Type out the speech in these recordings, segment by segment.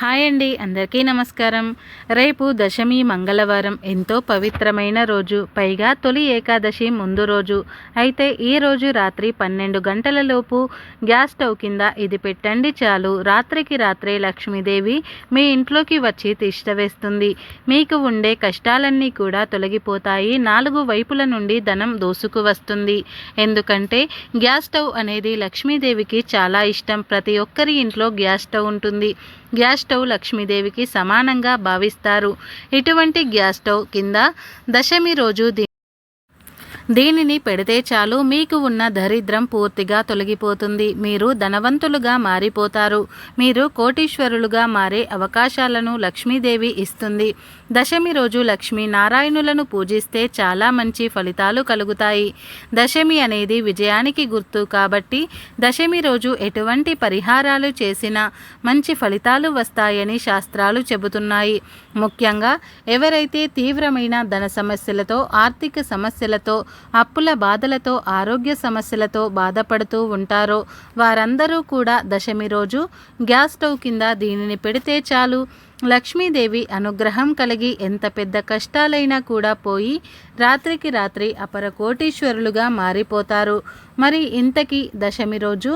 Hi అండి అందరికీ నమస్కారం. రేపు దశమి మంగళవారం ఎంతో పవిత్రమైన రోజు. పైగా తొలి ఏకాదశి ముందు రోజు. అయితే ఈ రోజు రాత్రి పన్నెండు గంటలలోపు గ్యాస్ స్టవ్ కింద ఇది పెట్టండి చాలు. రాత్రికి రాత్రే లక్ష్మీదేవి మీ ఇంట్లోకి వచ్చి తిష్టవేస్తుంది మీకు ఉండే కష్టాలన్నీ కూడా తొలగిపోతాయి. నాలుగు వైపుల నుండి ధనం దోసుకు వస్తుంది. ఎందుకంటే గ్యాస్ స్టవ్ అనేది లక్ష్మీదేవికి చాలా ఇష్టం. ప్రతి ఒక్కరి ఇంట్లో గ్యాస్ స్టవ్ ఉంటుంది. గ్యాస్ స్టవ్ లక్ష్మీదేవికి సమానంగా భావిస్తారు. ఇటువంటి గ్యాస్ స్టవ్ కింద దశమి రోజు దీనిని పెడితే చాలు మీకు ఉన్న దరిద్రం పూర్తిగా తొలగిపోతుంది. మీరు ధనవంతులుగా మారిపోతారు. మీరు కోటీశ్వరులుగా మారే అవకాశాలను లక్ష్మీదేవి ఇస్తుంది. దశమి రోజు లక్ష్మీ నారాయణులను పూజిస్తే చాలా మంచి ఫలితాలు కలుగుతాయి. దశమి అనేది విజయానికి గుర్తు కాబట్టి దశమి రోజు ఎటువంటి పరిహారాలు చేసినా మంచి ఫలితాలు వస్తాయని శాస్త్రాలు చెబుతున్నాయి. ముఖ్యంగా ఎవరైతే తీవ్రమైన ధన సమస్యలతో ఆర్థిక సమస్యలతో అప్పుల బాధలతో ఆరోగ్య సమస్యలతో బాధపడుతూ ఉంటారో వారందరూ కూడా దశమి రోజు గ్యాస్ స్టవ్ కింద దీనిని పెడితే చాలు. లక్ష్మీదేవి అనుగ్రహం కలిగి ఎంత పెద్ద కష్టాలైనా కూడా పోయి రాత్రికి రాత్రి అపర కోటీశ్వరులుగా మారిపోతారు. మరి ఇంతకీ దశమి రోజు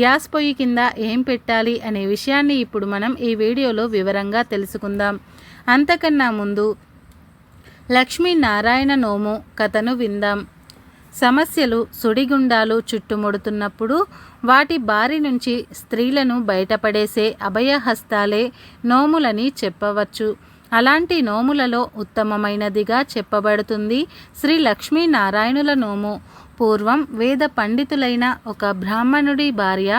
గ్యాస్ పొయ్యి కింద ఏం పెట్టాలి అనే విషయాన్ని ఇప్పుడు మనం ఈ వీడియోలో వివరంగా తెలుసుకుందాం. అంతకన్నా ముందు లక్ష్మీనారాయణ నోము కథను విందాం. సమస్యలు సుడిగుండాలు చుట్టుముడుతున్నప్పుడు వాటి బారి నుంచి స్త్రీలను బయటపడేసే అభయహస్తాలే నోములని చెప్పవచ్చు. అలాంటి నోములలో ఉత్తమమైనదిగా చెప్పబడుతుంది శ్రీ లక్ష్మీనారాయణుల నోము. పూర్వం వేద పండితులైన ఒక బ్రాహ్మణుడి భార్య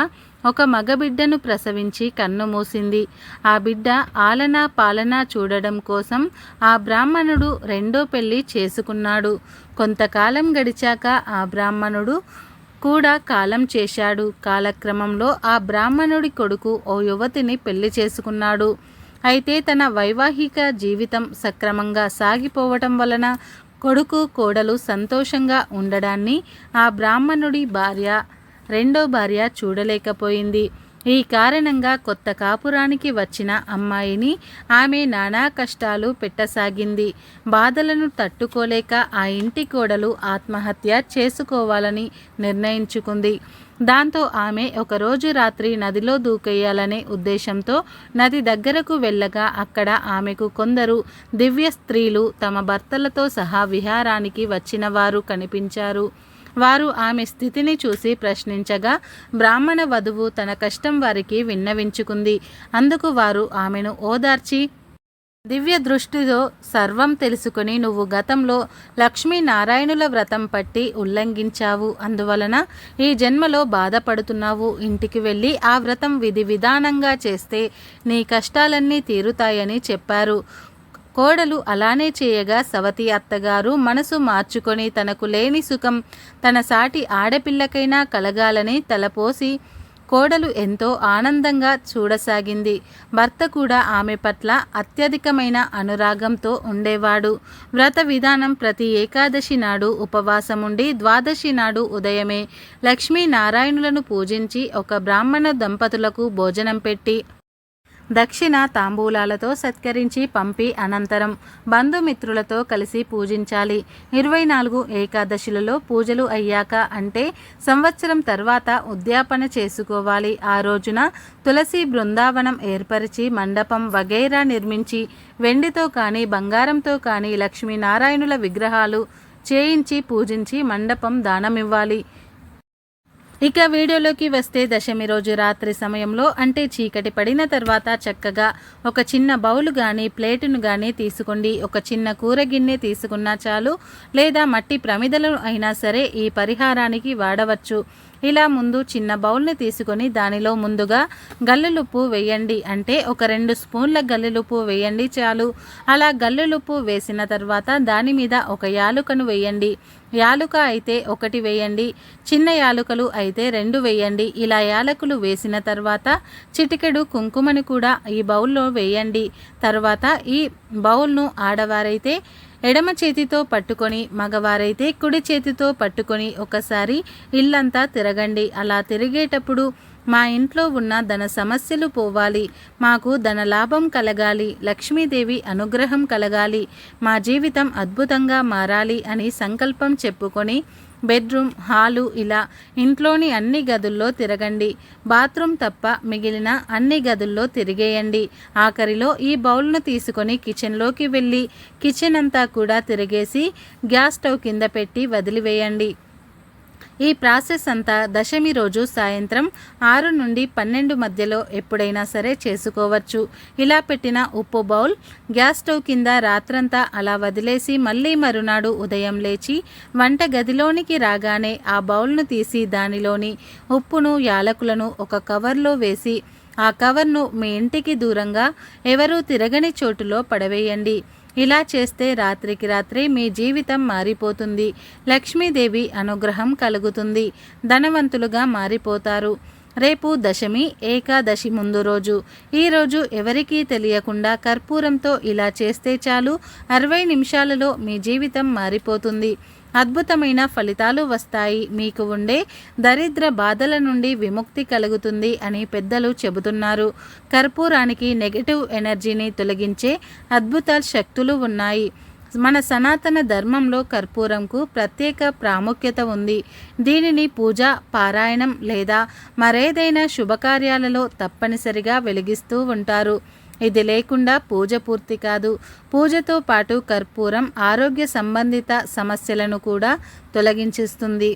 ఒక మగబిడ్డను ప్రసవించి కన్ను మూసింది. ఆ బిడ్డ ఆలనా పాలనా చూడడం కోసం ఆ బ్రాహ్మణుడు రెండో పెళ్ళి చేసుకున్నాడు. కొంతకాలం గడిచాక ఆ బ్రాహ్మణుడు కూడా కాలం చేశాడు. కాలక్రమంలో ఆ బ్రాహ్మణుడి కొడుకు ఓ యువతిని పెళ్ళి చేసుకున్నాడు. అయితే తన వైవాహిక జీవితం సక్రమంగా సాగిపోవటం వలన కొడుకు కోడలు సంతోషంగా ఉండడాన్ని ఆ బ్రాహ్మణుడి భార్య రెండో భార్య చూడలేకపోయింది. ఈ కారణంగా కొత్త కాపురానికి వచ్చిన అమ్మాయిని ఆమె నానా కష్టాలు పెట్టసాగింది. బాధలను తట్టుకోలేక ఆ ఇంటి కోడలు ఆత్మహత్య చేసుకోవాలని నిర్ణయించుకుంది. దాంతో ఆమె ఒకరోజు రాత్రి నదిలో దూకేయాలనే ఉద్దేశంతో నది దగ్గరకు వెళ్ళగా అక్కడ ఆమెకు కొందరు దివ్య స్త్రీలు తమ భర్తలతో సహా విహారానికి వచ్చిన వారు కనిపించారు. వారు ఆమె స్థితిని చూసి ప్రశ్నించగా బ్రాహ్మణ వధువు తన కష్టం వారికి విన్నవించుకుంది. అందుకు వారు ఆమెను ఓదార్చి దివ్య దృష్టితో సర్వం తెలుసుకుని నువ్వు గతంలో లక్ష్మీనారాయణుల వ్రతం పట్టి ఉల్లంఘించావు. అందువలన ఈ జన్మలో బాధపడుతున్నావు. ఇంటికి వెళ్ళి ఆ వ్రతం విధి విధానంగా చేస్తే నీ కష్టాలన్నీ తీరుతాయని చెప్పారు. కోడలు అలానే చేయగా సవతి అత్తగారు మనసు మార్చుకొని తనకు లేని సుఖం తన సాటి ఆడపిల్లకైనా కలగాలని తలపోసి కోడలు ఎంతో ఆనందంగా చూడసాగింది. భర్త కూడా ఆమె పట్ల అత్యధికమైన అనురాగంతో ఉండేవాడు. వ్రత విధానం ప్రతి ఏకాదశి నాడు ఉపవాసముండి ద్వాదశి నాడు ఉదయమే లక్ష్మీనారాయణులను పూజించి ఒక బ్రాహ్మణ దంపతులకు భోజనం పెట్టి దక్షిణ తాంబూలాలతో సత్కరించి పంపి అనంతరం బంధుమిత్రులతో కలిసి పూజించాలి. ఇరవై నాలుగు ఏకాదశులలో పూజలు అయ్యాక అంటే సంవత్సరం తర్వాత ఉద్యాపన చేసుకోవాలి. ఆ రోజున తులసి బృందావనం ఏర్పరిచి మండపం వగైరా నిర్మించి వెండితో కానీ బంగారంతో కానీ లక్ష్మీనారాయణుల విగ్రహాలు చేయించి పూజించి మండపం దానమివ్వాలి. ఇక వీడియోలోకి వస్తే దశమి రోజు రాత్రి సమయంలో అంటే చీకటి పడిన తర్వాత చక్కగా ఒక చిన్న బౌల్ కానీ ప్లేటును కానీ తీసుకోండి. ఒక చిన్న కూర గిన్నె తీసుకున్నా చాలు లేదా మట్టి ప్రమిదలు అయినా సరే ఈ పరిహారానికి వాడవచ్చు. ఇలా ముందు చిన్న బౌల్ని తీసుకొని దానిలో ముందుగా గల్లులుప్పు వేయండి. అంటే ఒక రెండు స్పూన్ల గల్లులుప్పు వేయండి చాలు. అలా గల్లులుప్పు వేసిన తర్వాత దాని మీద ఒక యాలుకను వేయండి. యాలుక అయితే ఒకటి వేయండి. చిన్న యాలుకలు అయితే రెండు వేయండి. ఇలా యాలకులు వేసిన తర్వాత చిటికెడు కుంకుమను కూడా ఈ బౌల్లో వేయండి. తర్వాత ఈ బౌల్ను ఆడవారైతే ఎడమ చేతితో పట్టుకొని మగవారైతే కుడి చేతితో పట్టుకొని ఒకసారి ఇల్లంతా తిరగండి. అలా తిరిగేటప్పుడు మా ఇంట్లో ఉన్న ధన సమస్యలు పోవాలి. మాకు ధన లాభం కలగాలి. లక్ష్మీదేవి అనుగ్రహం కలగాలి. మా జీవితం అద్భుతంగా మారాలి అని సంకల్పం చెప్పుకొని బెడ్రూమ్ హాలు ఇలా ఇంట్లోని అన్ని గదుల్లో తిరగండి. బాత్రూమ్ తప్ప మిగిలిన అన్ని గదుల్లో తిరిగేయండి. ఆఖరిలో ఈ బౌల్ను తీసుకొని కిచెన్లోకి వెళ్ళి కిచెన్ అంతా కూడా తిరిగేసి గ్యాస్ స్టవ్ కింద పెట్టి వదిలివేయండి. ఈ ప్రాసెస్ అంతా దశమి రోజు సాయంత్రం ఆరు నుండి పన్నెండు మధ్యలో ఎప్పుడైనా సరే చేసుకోవచ్చు. ఇలా పెట్టిన ఉప్పు బౌల్ గ్యాస్ స్టవ్ కింద రాత్రంతా అలా వదిలేసి మళ్ళీ మరునాడు ఉదయం లేచి వంట గదిలోనికి రాగానే ఆ బౌల్ను తీసి దానిలోని ఉప్పును యాలకులను ఒక కవర్లో వేసి ఆ కవర్ను మీ ఇంటికి దూరంగా ఎవరూ తిరగని చోటులో పడవేయండి. ఇలా చేస్తే రాత్రికి రాత్రి మీ జీవితం మారిపోతుంది. లక్ష్మీదేవి అనుగ్రహం కలుగుతుంది. ధనవంతులుగా మారిపోతారు. రేపు దశమి ఏకాదశి ముందు రోజు. ఈరోజు ఎవరికీ తెలియకుండా కర్పూరంతో ఇలా చేస్తే చాలు. అరవై నిమిషాలలో మీ జీవితం మారిపోతుంది. అద్భుతమైన ఫలితాలు వస్తాయి. మీకు ఉండే దరిద్ర బాధల నుండి విముక్తి కలుగుతుంది అని పెద్దలు చెబుతున్నారు. కర్పూరానికి నెగటివ్ ఎనర్జీని తొలగించే అద్భుత శక్తులు ఉన్నాయి. మన సనాతన ధర్మంలో కర్పూరంకు ప్రత్యేక ప్రాముఖ్యత ఉంది. దీనిని పూజ పారాయణం లేదా మరేదైనా శుభకార్యాలలో తప్పనిసరిగా వెలిగిస్తూ ఉంటారు. ఇది లేకుండా పూజ పూర్తి కాదు. పూజతో పాటు కర్పూరం ఆరోగ్య సంబంధిత సమస్యలను కూడా తొలగించిస్తుంది.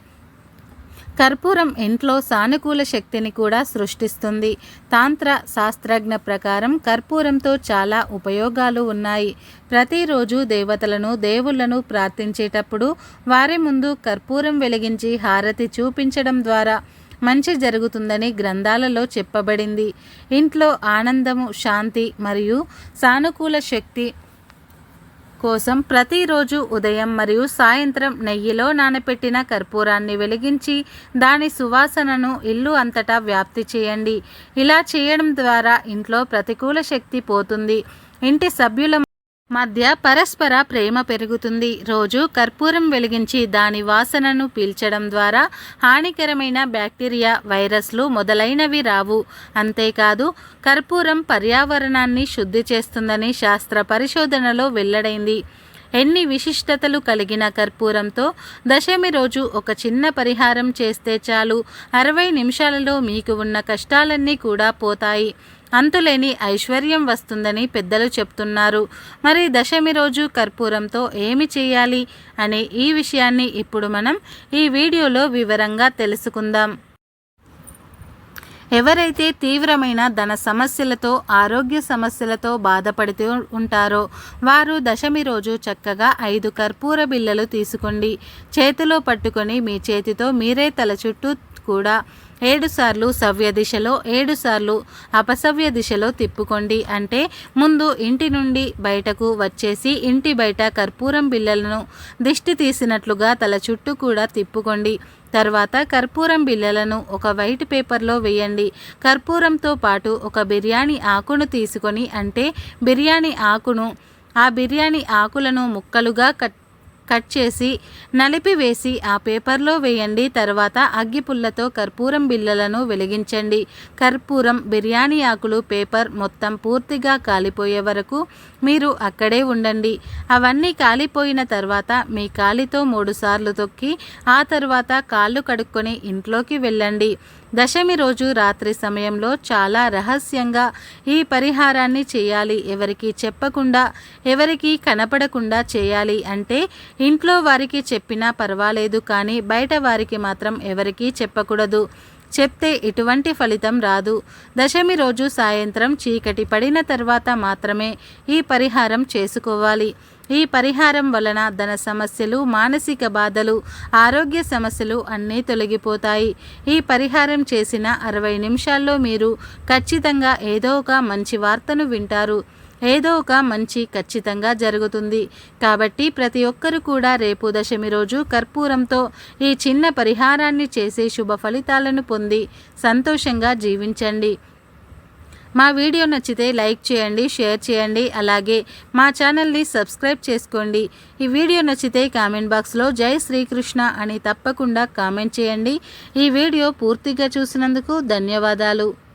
కర్పూరం ఇంట్లో సానుకూల శక్తిని కూడా సృష్టిస్తుంది. తాంత్ర శాస్త్రజ్ఞ ప్రకారం కర్పూరంతో చాలా ఉపయోగాలు ఉన్నాయి. ప్రతిరోజు దేవతలను దేవుళ్ళను ప్రార్థించేటప్పుడు వారి ముందు కర్పూరం వెలిగించి హారతి చూపించడం ద్వారా మంచి జరుగుతుందని గ్రంథాలలో చెప్పబడింది. ఇంట్లో ఆనందము శాంతి మరియు సానుకూల శక్తి కోసం ప్రతిరోజు ఉదయం మరియు సాయంత్రం నెయ్యిలో నానపెట్టిన కర్పూరాన్ని వెలిగించి దాని సువాసనను ఇల్లు అంతటా వ్యాప్తి చేయండి. ఇలా చేయడం ద్వారా ఇంట్లో ప్రతికూల శక్తి పోతుంది. ఇంటి సభ్యుల మధ్య పరస్పర ప్రేమ పెరుగుతుంది. రోజు కర్పూరం వెలిగించి దాని వాసనను పీల్చడం ద్వారా హానికరమైన బ్యాక్టీరియా వైరస్లు మొదలైనవి రావు. అంతేకాదు కర్పూరం పర్యావరణాన్ని శుద్ధి చేస్తుందని శాస్త్ర పరిశోధనలో వెల్లడైంది. ఎన్ని విశిష్టతలు కలిగిన కర్పూరంతో దశమి రోజు ఒక చిన్న పరిహారం చేస్తే చాలు. అరవై నిమిషాలలో మీకు ఉన్న కష్టాలన్నీ కూడా పోతాయి. అంతులేని ఐశ్వర్యం వస్తుందని పెద్దలు చెప్తున్నారు. మరి దశమి రోజు కర్పూరంతో ఏమి చేయాలి అనే ఈ విషయాన్ని ఇప్పుడు మనం ఈ వీడియోలో వివరంగా తెలుసుకుందాం. ఎవరైతే తీవ్రమైన ధన సమస్యలతో ఆరోగ్య సమస్యలతో బాధపడుతూ ఉంటారో వారు దశమి రోజు చక్కగా ఐదు కర్పూర బిళ్ళలు తీసుకోండి. చేతిలో పట్టుకొని మీ చేతితో మీరే తల చుట్టూ కూడా ఏడుసార్లు సవ్య దిశలో ఏడుసార్లు అపసవ్య దిశలో తిప్పుకోండి. అంటే ముందు ఇంటి నుండి బయటకు వచ్చేసి ఇంటి బయట కర్పూరం బిళ్ళలను దిష్టి తీసినట్లుగా తల చుట్టూ కూడా తిప్పుకోండి. తర్వాత కర్పూరం బిళ్ళలను ఒక వైట్ పేపర్లో వేయండి. కర్పూరంతో పాటు ఒక బిర్యానీ ఆకును తీసుకొని అంటే బిర్యానీ ఆకును ఆ బిర్యానీ ఆకులను ముక్కలుగా కట్ కట్ చేసి నలిపివేసి ఆ పేపర్లో వేయండి. తర్వాత అగ్గిపుల్లతో కర్పూరం బిళ్ళలను వెలిగించండి. కర్పూరం బిర్యానీ ఆకులు పేపర్ మొత్తం పూర్తిగా కాలిపోయే వరకు మీరు అక్కడే ఉండండి. అవన్నీ కాలిపోయిన తర్వాత మీ కాలితో మూడుసార్లు తొక్కి ఆ తర్వాత కాళ్ళు కడుక్కొని ఇంట్లోకి వెళ్ళండి. దశమి రోజు రాత్రి సమయంలో చాలా రహస్యంగా ఈ పరిహారాన్ని చేయాలి. ఎవరికి చెప్పకుండా ఎవరికి కనపడకుండా చేయాలి అంటే ఇంట్లో వారికి చెప్పినా పర్వాలేదు కానీ బయట వారికి మాత్రం ఎవరికీ చెప్పకూడదు. చెప్తే ఎటువంటి ఫలితం రాదు. దశమి రోజు సాయంత్రం చీకటి పడిన తర్వాత మాత్రమే ఈ పరిహారం చేసుకోవాలి. ఈ పరిహారం వలన ధన సమస్యలు మానసిక బాధలు ఆరోగ్య సమస్యలు అన్నీ తొలగిపోతాయి. ఈ పరిహారం చేసిన అరవై నిమిషాల్లో మీరు ఖచ్చితంగా ఏదో ఒక మంచి వార్తను వింటారు. ఏదో ఒక మంచి ఖచ్చితంగా జరుగుతుంది. కాబట్టి ప్రతి ఒక్కరు కూడా రేపు దశమి రోజు కర్పూరంతో ఈ చిన్న పరిహారాన్ని చేసి శుభ ఫలితాలను పొంది సంతోషంగా జీవించండి. మా వీడియో నచ్చితే లైక్ చేయండి షేర్ చేయండి అలాగే మా ఛానల్ని సబ్స్క్రైబ్ చేసుకోండి. ఈ వీడియో నచ్చితే కామెంట్ బాక్స్లో జై శ్రీకృష్ణ అని తప్పకుండా కామెంట్ చేయండి. ఈ వీడియో పూర్తిగా చూసినందుకు ధన్యవాదాలు.